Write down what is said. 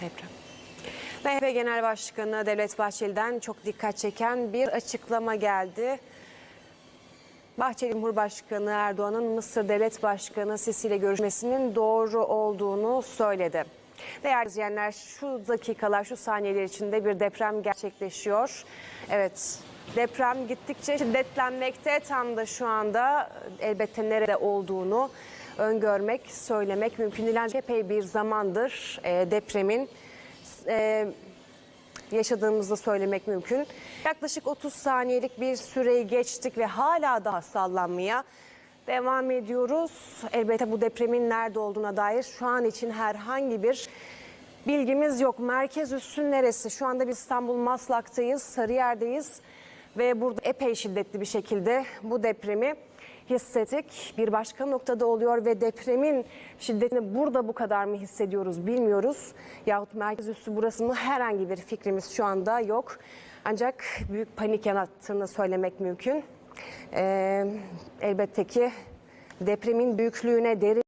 Deprem. MHP Genel Başkanı Devlet Bahçeli'den çok dikkat çeken bir açıklama geldi. Bahçeli Cumhurbaşkanı Erdoğan'ın Mısır Devlet Başkanı Sisi ile görüşmesinin doğru olduğunu söyledi. Değerli izleyenler şu dakikalar, şu saniyeler içinde bir deprem gerçekleşiyor. Evet, deprem gittikçe şiddetlenmekte. Tam da şu anda elbette nerede olduğunu öngörmek, söylemek mümkün değil. Epey bir zamandır e, depremin e, yaşadığımızı söylemek mümkün. Yaklaşık 30 saniyelik bir süreyi geçtik ve hala daha sallanmaya devam ediyoruz. Elbette bu depremin nerede olduğuna dair şu an için herhangi bir bilgimiz yok. Merkez üssü neresi? Şu anda biz İstanbul Maslak'tayız, Sarıyer'deyiz ve burada epey şiddetli bir şekilde bu depremi hissettik. Bir başka noktada oluyor ve depremin şiddetini burada bu kadar mı hissediyoruz bilmiyoruz. Yahut merkez üssü burası mı herhangi bir fikrimiz şu anda yok. Ancak büyük panik yarattığını söylemek mümkün. Ee, elbette ki depremin büyüklüğüne, derin